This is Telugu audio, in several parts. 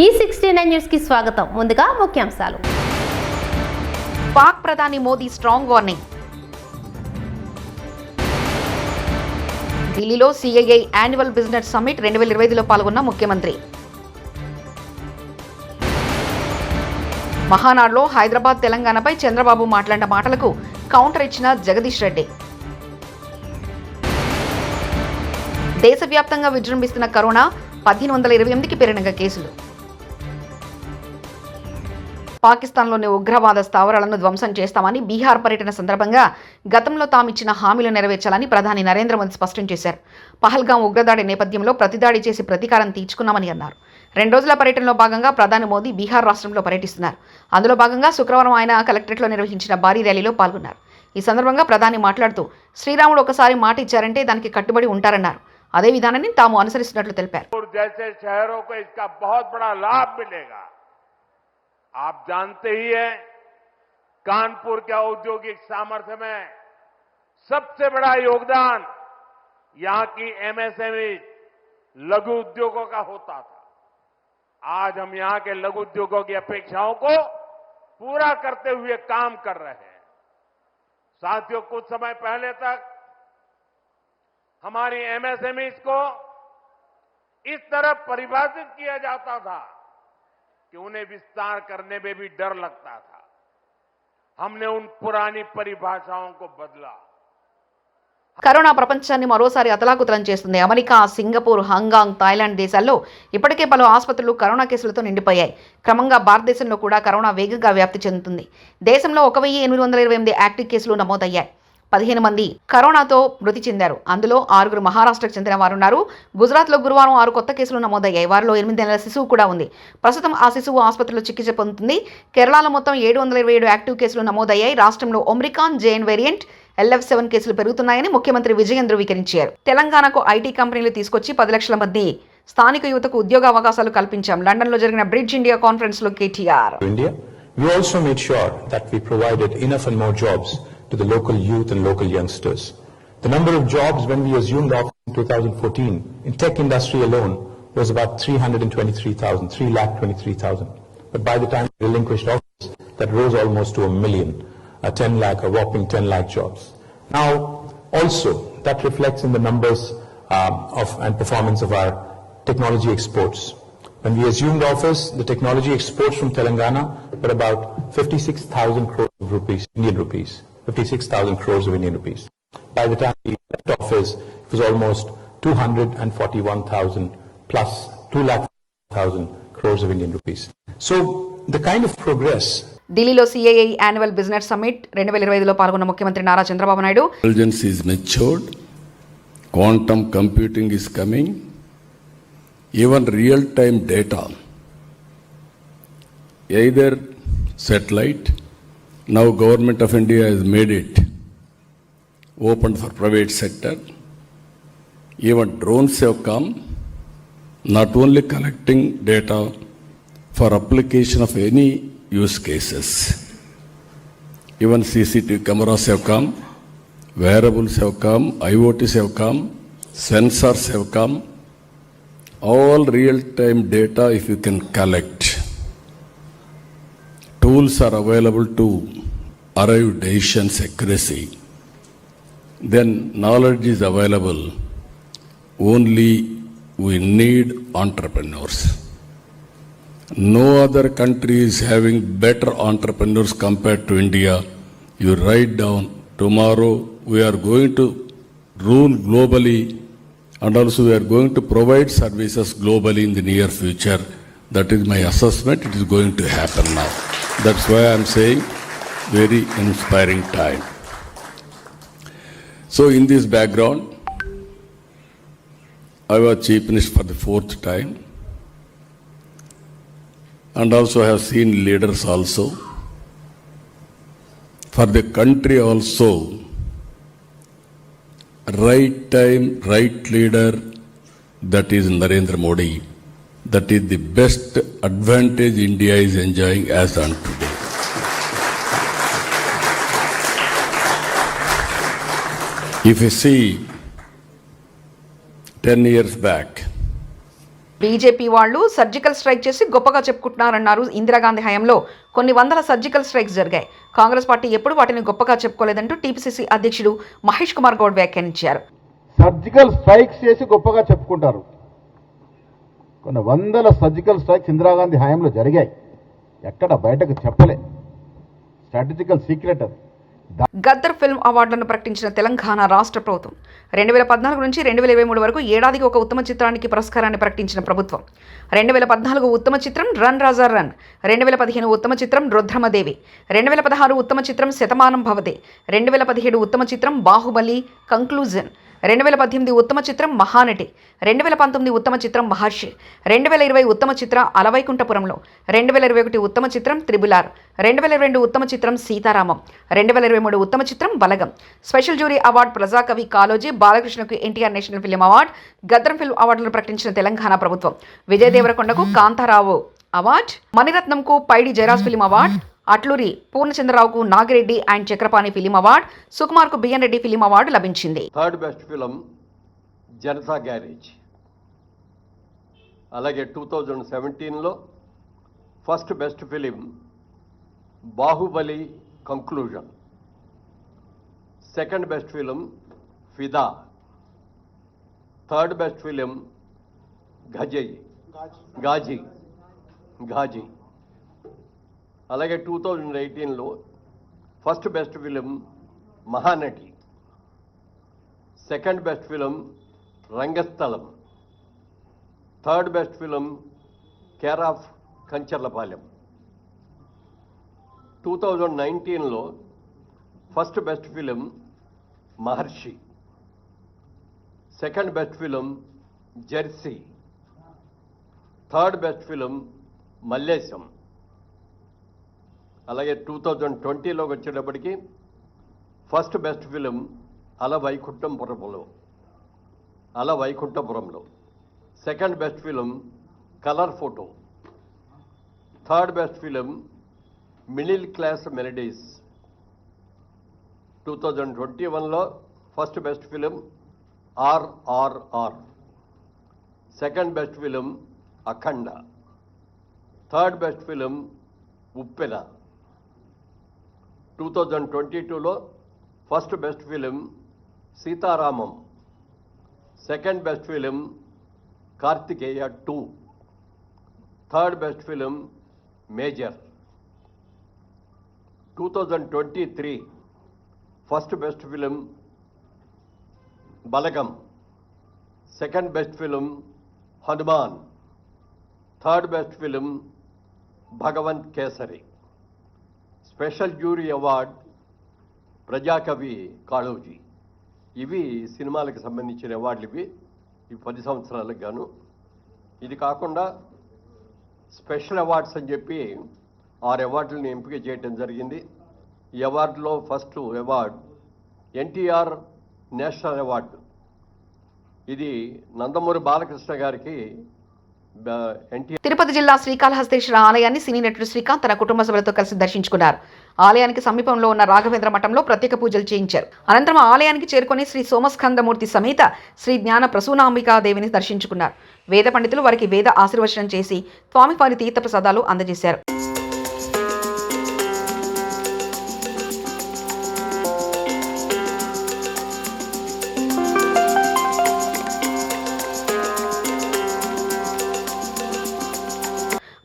ఈ సిక్స్టీ నైన్ న్యూస్కి స్వాగతం. ముందుగా ముఖ్యాంశాలు. పాక్ ప్రధాని మోదీ స్ట్రాంగ్ వార్నింగ్. ఢిల్లీలో సిఐఐ యాన్యువల్ బిజినెస్ సమ్మిట్ రెండు వేల ఇరవై ఐదులో పాల్గొన్న ముఖ్యమంత్రి. మహానాడులో హైదరాబాద్ తెలంగాణపై చంద్రబాబు మాట్లాడిన మాటలకు కౌంటర్ ఇచ్చిన జగదీష్ రెడ్డి. దేశవ్యాప్తంగా విజృంభిస్తున్న కరోనా పదిహేను వందల ఇరవై ఎనిమిదికి పెరిగిన కేసులు. పాకిస్తాన్లోని ఉగ్రవాద స్థావరాలను ధ్వంసం చేస్తామని బీహార్ పర్యటన సందర్భంగా గతంలో తామిచ్చిన హామీలు నెరవేర్చాలని ప్రధాని నరేంద్ర మోదీ స్పష్టం చేశారు. పహల్గాం ఉగ్రదాడి నేపథ్యంలో ప్రతిదాడి చేసి ప్రతీకారం తీర్చుకున్నామని అన్నారు. రెండు రోజుల పర్యటనలో భాగంగా ప్రధాని మోదీ బీహార్ రాష్ట్రంలో పర్యటిస్తున్నారు. అందులో భాగంగా శుక్రవారం ఆయన కలెక్టరేట్లో నిర్వహించిన భారీ ర్యాలీలో పాల్గొన్నారు. ఈ సందర్భంగా ప్రధాని మాట్లాడుతూ శ్రీరాముడు ఒకసారి మాట ఇచ్చారంటే దానికి కట్టుబడి ఉంటారన్నారు. అదే విధానాన్ని తాము అనుసరిస్తున్నట్లు తెలిపారు. आप जानते ही हैं, कानपुर के औद्योगिक सामर्थ्य में सबसे बड़ा योगदान यहाँ की एमएसएमई लघु उद्योगों का होता था। आज हम यहाँ के लघु उद्योगों की अपेक्षाओं को पूरा करते हुए काम कर रहे हैं। साथियों, कुछ समय पहले तक हमारी एमएसएमईज को इस तरह परिभाषित किया जाता था कि उन्हें विस्तार करने में भी डर लगता था हमने उन पुरानी परिभाषाओं को बदला కరోనా ప్రపంచాన్ని మరోసారి అతలాకుతలం చేస్తుంది అమెరికా సింగపూర్ హాంకాంగ్ థాయిలాండ్ దేశాల్లో ఇప్పటికే పలు ఆసుపత్రులు కరోనా కేసులతో నిండిపోయాయి క్రమంగా భారతదేశంలో కూడా కరోనా వేగంగా వ్యాప్తి చెందుతుంది దేశంలో ఒక వెయ్యి ఎనిమిది వందల ఇరవై ఎనిమిది యాక్టివ్ కేసులు నమోదయ్యాయి పదిహేను మంది కరోనాతో మృతి చెందారు. అందులో ఆరుగురు మహారాష్ట్రకు చెందిన వారు ఉన్నారు గుజరాత్లో గురువారం ఆరు కొత్త కేసులు నమోదయ్యాయి. వారిలో ఎనిమిది నెలల శిశువు కూడా ఉంది. ప్రస్తుతం ఆ శిశువు ఆసుపత్రిలో చికిత్స పొందుతుంది. కేరళలో మొత్తం ఏడు వందల ఇరవై ఏడు యాక్టివ్ కేసులు నమోదయ్యాయి. రాష్ట్రంలో omicron JN variant LF seven కేసులు పెరుగుతున్నాయని ముఖ్యమంత్రి విజయన్ ధృవీకరించారు. తెలంగాణకు ఐటీ కంపెనీలు తీసుకొచ్చి పది లక్షల మంది స్థానిక యువతకు ఉద్యోగ అవకాశాలు కల్పించాం. లండన్లో జరిగిన బ్రిడ్జ్ ఇండియా కాన్ఫరెన్స్లో KTR. We also made sure that we provided enough and more jobs to the local youth and local youngsters. The number of jobs when we assumed office in 2014 in tech industry alone was about 323,000, 3,23,000. But by the time we relinquished office, that rose almost to a million, a 10 lakh, a whopping 10 lakh jobs. Now, also, that reflects in the numbers um, of and performance of our technology exports. When we assumed office, the technology exports from Telangana were about 56,000 crores of rupees, Indian rupees, 56,000 crores of Indian rupees. By the time we left office, it was almost 241,000 plus 2,000 crores of Indian rupees. So the kind of progress ఢిల్లీలో సిఐఐ యాన్యువల్ బిజినెస్ సమ్మిట్ రెండు వేల ఇరవై ఐదులో పాల్గొన్న ముఖ్యమంత్రి Nara Chandrababu Naidu intelligence is matured, quantum computing is coming, even real-time data, either satellite, now government of India has made it open for private sector, even drones have come, not only collecting data for application of any use cases. Even CCTV cameras have come, wearables have come, IoTs have come, sensors have come. All real-time data if you can collect. Tools are available to arrive decisions accuracy. Then knowledge is available. Only we need entrepreneurs. No other country is having better entrepreneurs compared to India. You write down, tomorrow we are going to rule globally and also we are going to provide services globally in the near future. That is my assessment. It is going to happen now. That's why I am saying very inspiring time. So in this background, I was chief minister for the fourth time and also I have seen leaders also. For the country also, right time, right leader, that is Narendra Modi. That is the best advantage India is enjoying as on today. If you see 10 years back, BJP వాళ్ళు సర్జికల్ స్ట్రైక్ చేసి గొప్పగా చెప్పుకుంటున్నారన్నారు ఇందిరాగాంధీ హయాంలో. కొన్ని వందల సర్జికల్ స్ట్రైక్స్ జరిగాయి. కాంగ్రెస్ పార్టీ ఎప్పుడు వాటిని గొప్పగా చెప్పుకోలేదంటూ టీపీసీసీ అధ్యక్షుడు మహేష్ కుమార్ గౌడ్ వ్యాఖ్యానించారు. సర్జికల్ స్ట్రైక్స్ చేసి గొప్పగా చెప్పుకుంటారు. కొన్ని వందల సర్జికల్ స్ట్రైక్స్ ఇందిరాగాంధీ హయాంలో జరిగాయి. ఎక్కడ బయటకు చెప్పలే. స్ట్రాటజికల్ సీక్రెట్ అది. గద్దర్ ఫిల్మ్ అవార్డులను ప్రకటించిన తెలంగాణ రాష్ట్ర ప్రభుత్వం. రెండు వేల పద్నాలుగు నుంచి రెండు వేల ఇరవై మూడు వరకు ఏడాదికి ఒక ఉత్తమ చిత్రానికి పురస్కారాన్ని ప్రకటించిన ప్రభుత్వం. రెండు వేల పద్నాలుగు ఉత్తమ చిత్రం రన్ రాజా రన్. రెండు వేల పదిహేను ఉత్తమ చిత్రం రుద్రమదేవి. రెండు వేల పదహారు ఉత్తమ చిత్రం శతమానం భవతే. రెండు వేల పదిహేడు ఉత్తమ చిత్రం బాహుబలి కంక్లూజన్. రెండు వేల పద్దెనిమిది ఉత్తమ చిత్రం మహానటి రెండు వేల పంతొమ్మిది ఉత్తమ చిత్రం మహర్షి రెండు వేల ఇరవై ఉత్తమ చిత్రం అలవైకుంఠపురంలో రెండు వేల ఇరవై ఒకటి ఉత్తమ చిత్రం త్రిబులార్ రెండు వేల ఇరవై రెండు ఉత్తమ చిత్రం సీతారామం రెండు వేల ఇరవై మూడు ఉత్తమ చిత్రం బలగం. స్పెషల్ జ్యూరీ అవార్డు ప్రజాకవి Kaloji బాలకృష్ణకు NTR national film award Gaddar film అవార్డులను ప్రకటించిన తెలంగాణ ప్రభుత్వం. విజయ్ దేవరకొండకు కాంతారావు అవార్డ్ మణిరత్నంకు Paidi Jayaraj film award Atluri పూర్ణచంద్రరావుకు Nagireddy and Chakrapani film award సుకుమార్కు B N Reddy film award లభించింది. Third best film Janatha garage. అలాగే టూ థౌజండ్ సెవెంటీన్లో first best film Baahubali conclusion. Second best film Fidaa. Third best film గజయ్ Ghazi. Ghazi. అలాగే టూ థౌజండ్ ఎయిటీన్లో first best film Mahanati second best film Rangasthalam third best film care of Kancharapalem two thousand నైన్టీన్లో first best film Maharshi second best film Jersey third best film Mallesham అలాగే టూ థౌజండ్ ట్వంటీలోకి వచ్చేటప్పటికి ఫస్ట్ బెస్ట్ ఫిలిం అల వైకుంఠపురంలో అల వైకుంఠపురంలో. Second best film colour photo third best film middle class melodies two thousand twenty వన్లో first best film RRR second best film Akhanda third best film Uppena two thousand twenty టూలో first best film Sitaramam. Second best film Karthikeya two. Third best film major. Two thousand twenty three first best film Balagam. Second best film Hanuman. Third best film Bhagavanth Kesari. Special jury award ప్రజాకవి Kaloji. ఇవి సినిమాలకు సంబంధించిన అవార్డులు ఇవి. ఈ పది సంవత్సరాలకు గాను. ఇది కాకుండా స్పెషల్ అవార్డ్స్ అని చెప్పి ఆరు అవార్డులను ఎంపిక చేయడం జరిగింది. ఈ అవార్డులో first award NTR national award. ఇది నందమూరి బాలకృష్ణ గారికి తిరుపతి జిల్లా శ్రీకాళహస్తేశ్వర ఆలయాన్ని సినీ నటుడు శ్రీకాంత్ తన కుటుంబ సభ్యులతో కలిసి దర్శించుకున్నారు. ఆలయానికి సమీపంలో ఉన్న రాఘవేంద్ర మఠంలో ప్రత్యేక పూజలు చేయించారు. అనంతరం ఆలయానికి చేరుకుని శ్రీ సోమస్కందమూర్తి సమేత శ్రీ జ్ఞాన ప్రసూనాంబికాదేవిని దర్శించుకున్నారు. వేద పండితులు వారికి వేద ఆశీర్వచనం చేసి స్వామివారి తీర్థప్రసాదాలు అందజేశారు.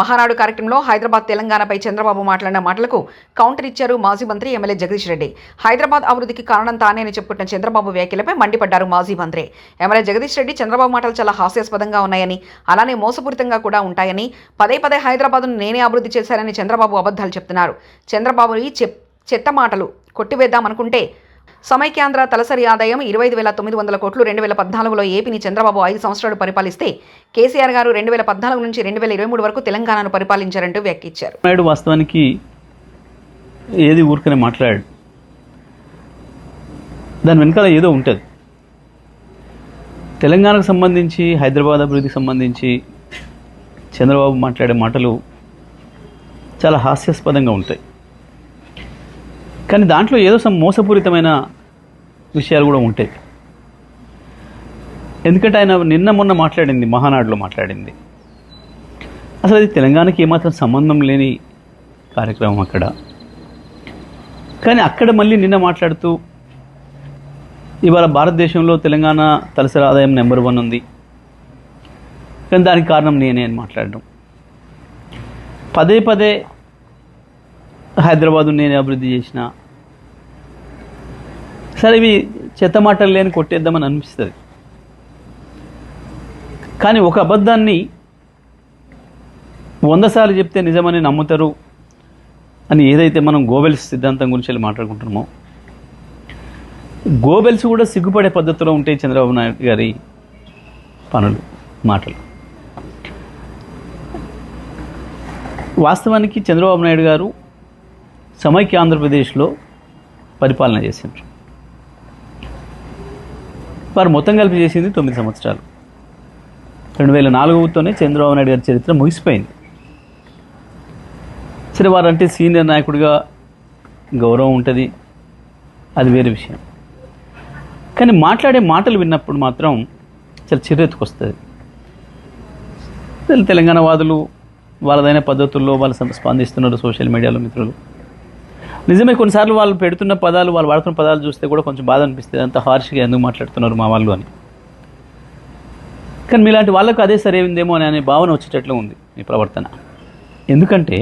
మహానాడు కార్యక్రమంలో హైదరాబాద్ తెలంగాణపై చంద్రబాబు మాట్లాడిన మాటలకు కౌంటర్ ఇచ్చారు మాజీ మంత్రి ఎమ్మెల్యే జగదీష్ రెడ్డి. హైదరాబాద్ అభివృద్ధికి కారణం తానే చెప్పుకున్న చంద్రబాబు వ్యాఖ్యలపై మండిపడ్డారు మాజీ మంత్రి. ఎమ్మెల్యే జగదీష్ రెడ్డి చంద్రబాబు మాటలు చాలా హాస్యాస్పదంగా ఉన్నాయని అలానే మోసపూరితంగా కూడా ఉంటాయని పదే పదే హైదరాబాద్ను నేనే అభివృద్ధి చేశానని చంద్రబాబు అబద్ధాలు చెప్తున్నారు. చంద్రబాబు ఈ చెప్ చెత్త మాటలు కొట్టివేద్దామనుకుంటే సమైక్యాంధ్ర తలసరి ఆదాయం ఇరవై ఐదు వేల తొమ్మిది వందల కోట్లు రెండు వేల పద్నాలుగులో ఏపీని చంద్రబాబు ఐదు సంవత్సరాలు పరిపాలిస్తే కేసీఆర్ గారు రెండు వేల పద్నాలుగు నుంచి రెండు వేల ఇరవై మూడు వరకు తెలంగాణను పరిపాలించారంటూ వ్యాఖ్యించారు నాయుడు వాస్తవానికి ఏది ఊరికనే మాట్లాడాడు. దాని వెనకాల ఏదో ఉంటుంది. తెలంగాణకు సంబంధించి హైదరాబాద్ అభివృద్ధికి సంబంధించి చంద్రబాబు మాట్లాడే మాటలు చాలా హాస్యాస్పదంగా ఉంటాయి. కానీ దాంట్లో ఏదో some మోసపూరితమైన విషయాలు కూడా ఉంటాయి. ఎందుకంటే ఆయన నిన్న మొన్న మాట్లాడింది మహానాడులో మాట్లాడింది. అసలు అది తెలంగాణకి ఏమాత్రం సంబంధం లేని కార్యక్రమం అక్కడ. కానీ అక్కడ మళ్ళీ నిన్న మాట్లాడుతూ ఇవాళ భారతదేశంలో తెలంగాణ తలసరి ఆదాయం నెంబర్ వన్ ఉంది. కానీ దానికి కారణం నేనే అని మాట్లాడడం. పదే పదే హైదరాబాదు నేనే అభివృద్ధి చేసిన సరే ఇవి చెత్త మాటలు లేని కొట్టేద్దామని అనిపిస్తుంది. కానీ ఒక అబద్ధాన్ని వంద సార్లు చెప్తే నిజమని నమ్ముతారు అని ఏదైతే మనం గోబెల్స్ సిద్ధాంతం గురించి వెళ్ళి మాట్లాడుకుంటున్నామో గోబెల్స్ కూడా సిగ్గుపడే పద్ధతిలో ఉంటాయి చంద్రబాబు నాయుడు గారి పనులు మాటలు. వాస్తవానికి చంద్రబాబు నాయుడు గారు సమైక్య ఆంధ్రప్రదేశ్లో పరిపాలన చేసిండ్రు. వారు మొత్తం కలిపి చేసింది తొమ్మిది సంవత్సరాలు. రెండు వేల నాలుగుతోనే చంద్రబాబు నాయుడు గారి చరిత్ర ముగిసిపోయింది. సరే వారంటే సీనియర్ నాయకుడిగా గౌరవం ఉంటుంది. అది వేరే విషయం. కానీ మాట్లాడే మాటలు విన్నప్పుడు మాత్రం చాలా చిరెత్తుకొస్తుంది తెలంగాణ వాదులు వాళ్ళదైన పద్ధతుల్లో వాళ్ళు స్పందిస్తున్నారు సోషల్ మీడియాలో మిత్రులు. నిజమే కొన్నిసార్లు వాళ్ళు పెడుతున్న పదాలు వాళ్ళు వాడుతున్న పదాలు చూస్తే కూడా కొంచెం బాధ అనిపిస్తుంది. అంత హార్ష్గా ఎందుకు మాట్లాడుతున్నారు మా వాళ్ళు అని. కానీ మీలాంటి వాళ్ళకు అదే సరైందేమో అని అనే భావన వచ్చేటట్లు ఉంది మీ ప్రవర్తన. ఎందుకంటే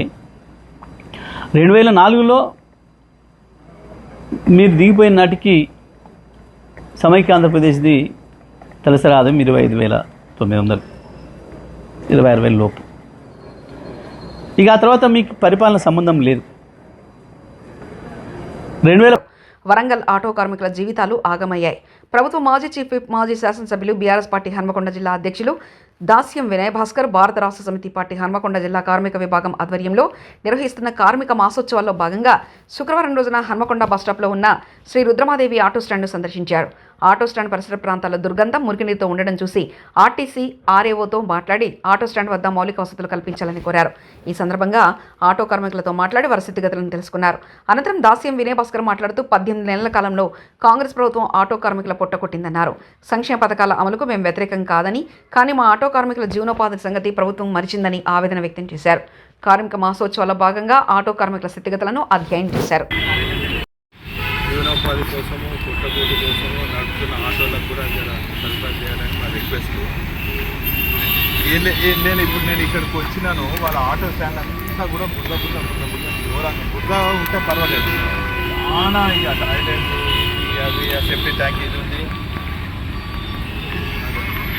రెండు వేల నాలుగులో మీరు దిగిపోయిన నాటికి సమైక్య ఆంధ్రప్రదేశ్ది తలసరి ఆదాయం ఇరవై ఐదు వేల తొమ్మిది వందలు. ఇరవై ఆరు వేల లోపు. ఇక ఆ తర్వాత మీకు పరిపాలన సంబంధం లేదు. రెండు వేల వరంగల్ ఆటో కార్మికుల జీవితాలు ఆగమయ్యాయి. ప్రభుత్వ మాజీ చీఫ్ విప్ మాజీ శాసనసభ్యులు బీఆర్ఎస్ పార్టీ హన్మకొండ జిల్లా అధ్యక్షులు దాస్యం వినయ్ భాస్కర్ భారత రాష్ట్ర సమితి పార్టీ హన్మకొండ జిల్లా కార్మిక విభాగం ఆధ్వర్యంలో నిర్వహిస్తున్న కార్మిక మాసోత్సవాల్లో భాగంగా శుక్రవారం రోజున హన్మకొండ బస్టాప్లో ఉన్న శ్రీ రుద్రమాదేవి ఆటో స్టాండ్ను సందర్శించారు. ఆటో స్టాండ్ పరిసర ప్రాంతాల దుర్గంధం మురికినీరుతో ఉండడం చూసి ఆర్టీసీ ఆర్ఏఓతో మాట్లాడి ఆటో స్టాండ్ వద్ద మౌలిక వసతులు కల్పించాలని కోరారు. ఈ సందర్భంగా ఆటో కార్మికులతో మాట్లాడి వారి స్థితిగతులను తెలుసుకున్నారు. అనంతరం దాస్యం వినయ్ భాస్కర్ మాట్లాడుతూ పద్దెనిమిది నెలల కాలంలో కాంగ్రెస్ ప్రభుత్వం ఆటో కార్మికుల పొట్టకొట్టిందన్నారు సంక్షేమ పథకాల అమలుకు మేము వ్యతిరేకం కాదని కానీ మా ఆటో కార్మికుల జీవనోపాధి సంగతి ప్రభుత్వం మరిచిందని ఆవేదన వ్యక్తం చేశారు. కార్మిక మాసోత్సవాల భాగంగా ఆటో కార్మికుల స్థితిగతులను అధ్యయనం చేశారు. ఉపాధి కోసము పుట్టబోటు కోసము నడుపుతున్న ఆటోలకు కూడా జర సరఫరా చేయాలని మా రిక్వెస్ట్ నేను ఇప్పుడు నేను ఇక్కడికి వచ్చినాను వాళ్ళ ఆటో స్టాండ్ అంతా కూడా బుద్ధ బురద బురద బురద ఘోరంగా బురద ఉంటే పర్వాలేదు. చాలా ఇక టాయిలెట్ అవి సేఫ్టీ ట్యాంక్ ఇది ఉంది.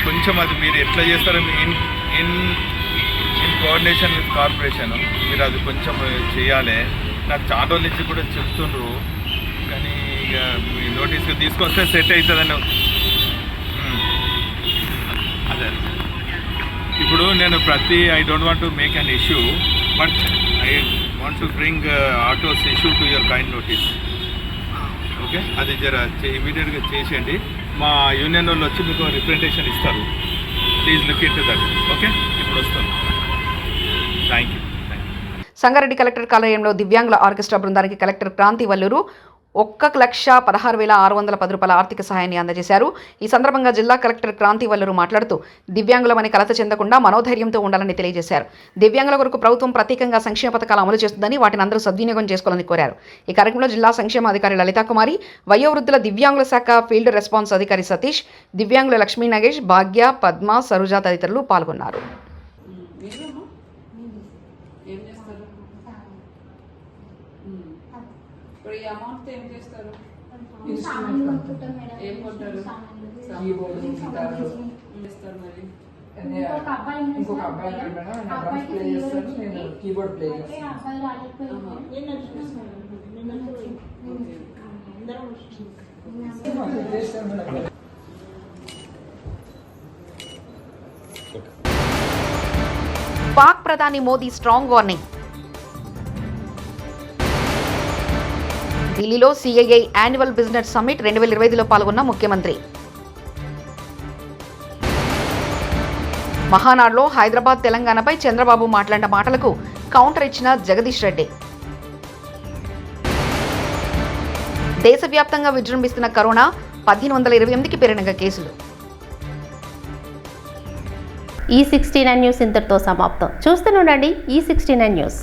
కొంచెం అది మీరు ఎట్లా చేస్తారో మీ in in in coordination with corporation మీరు అది కొంచెం చేయాలి. నాకు చాలా రోజుల నుంచి కూడా చెప్తుండ్రు. ఇక మీ నోటీస్ తీసుకొస్తే సెట్ అవుతుందని అదే. ఇప్పుడు నేను ప్రతి I don't want to make an issue but I want to bring autos issue to your kind notice okay అది జర ఇమీడియట్గా చేసేయండి. మా యూనియన్ వాళ్ళు వచ్చి మీకు రిప్రజెంటేషన్ ఇస్తారు. Please look in to that okay ఇప్పుడు వస్తాను thank you thank you Sangareddy collector కార్యాలయంలో దివ్యాంగుల ఆర్కెస్ట్రా బృందానికి కలెక్టర్ క్రాంతి వల్లూరు ఒక్క లక్ష పదహారు వేల ఆరు వందల పది రూపాయల ఆర్థిక సహాయాన్ని అందజేశారు. ఈ సందర్భంగా జిల్లా కలెక్టర్ క్రాంతి వల్లూరు మాట్లాడుతూ దివ్యాంగులమని కలత చెందకుండా మనోధైర్యంతో ఉండాలని తెలియజేశారు. దివ్యాంగుల కొరకు ప్రభుత్వం ప్రత్యేకంగా సంక్షేమ పథకాలు అమలు చేస్తుందని వాటిని అందరూ సద్వినియోగం చేసుకోవాలని కోరారు. ఈ కార్యక్రమంలో జిల్లా సంక్షేమ అధికారి లలితాకుమారి వయోవృద్ధుల దివ్యాంగుల శాఖ ఫీల్డ్ రెస్పాన్స్ అధికారి సతీష్ దివ్యాంగుల లక్ష్మీ నగేష్ భాగ్య పద్మ సరుజ తదితరులు పాల్గొన్నారు. ఇప్పుడు ఈ అమౌంట్ ఏం చేస్తారు? ఏం కొంటారు? కీబోర్డ్ గిటార్ ఏం చేస్తారు మరి? ఇంకొక అబ్బాయి ఉన్నాడు మేడం. ఆయన డ్రమ్స్ ప్లే చేస్తాడు నేను కీబోర్డ్ ప్లే చేస్తాను. పాక్ ప్రధాని మోదీ స్ట్రాంగ్ వార్నింగ్. ఢిల్లీలో సిఐఐ యాన్యువల్ బిజినెస్ సమ్మిట్ రెండు వేల ఇరవై ఐదులో పాల్గొన్న ముఖ్యమంత్రి. మహానాడులో హైదరాబాద్ తెలంగాణపై చంద్రబాబు మాట్లాడిన మాటలకు కౌంటర్ ఇచ్చిన జగదీష్ రెడ్డి. దేశవ్యాప్తంగా విజృంభిస్తున్న కరోనా పద్దెనిమిది వందల ఇరవై ఎనిమిదికి పెరిగిన కేసులు. ఈ సిక్స్టీ నైన్ న్యూస్ ఇంతటితో సమాప్తం. చూస్తూనే ఉండండి ఈ సిక్స్టీ నైన్ న్యూస్.